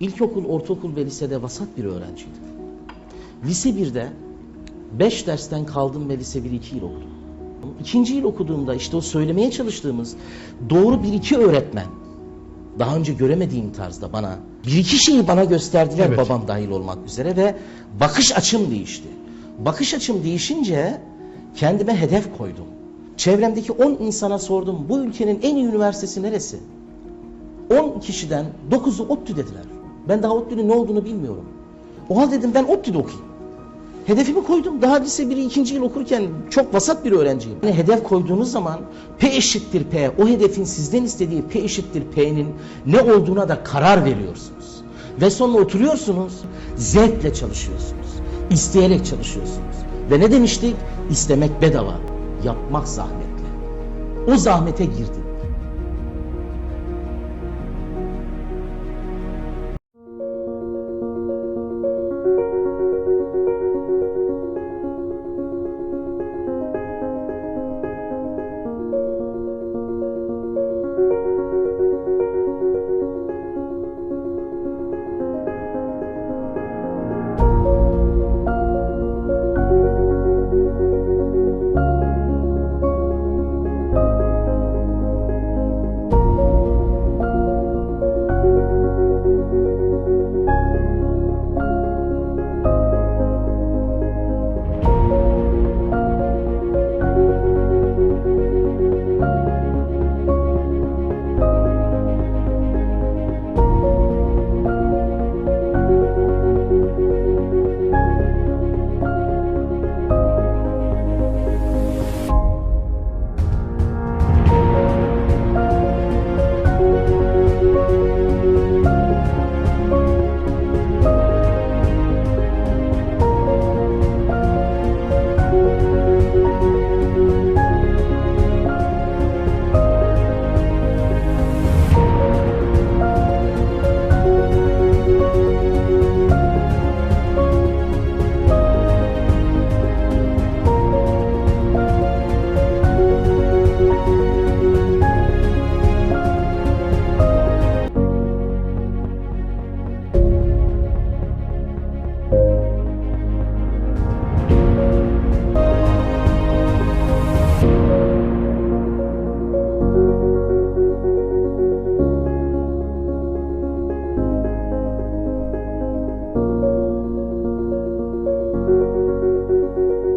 İlkokul, ortaokul ve lisede vasat bir öğrenciydim. Lise 1'de 5 dersten kaldım ve lise 1'i 2 yıl okudum. İkinci yıl okuduğumda işte o söylemeye çalıştığımız doğru bir iki öğretmen daha önce göremediğim tarzda bana bir iki şeyi bana gösterdiler Evet. babam dahil olmak üzere ve bakış açım değişti. Bakış açım değişince kendime hedef koydum. Çevremdeki 10 insana sordum bu ülkenin en iyi üniversitesi neresi? 10 kişiden 9'u ODTÜ dediler. Ben daha ODTÜ'nün ne olduğunu bilmiyorum. O halde dedim ben ODTÜ'de okuyayım. Hedefimi koydum. Daha lise 1'i ikinci yıl okurken çok vasat bir öğrenciyim. Yani hedef koyduğunuz zaman P eşittir P. O hedefin sizden istediği P eşittir P'nin ne olduğuna da karar veriyorsunuz. Ve sonra oturuyorsunuz, zevkle çalışıyorsunuz. isteyerek çalışıyorsunuz. Ve ne demiştik? İstemek bedava, yapmak zahmetli. O zahmete girdim. Música Música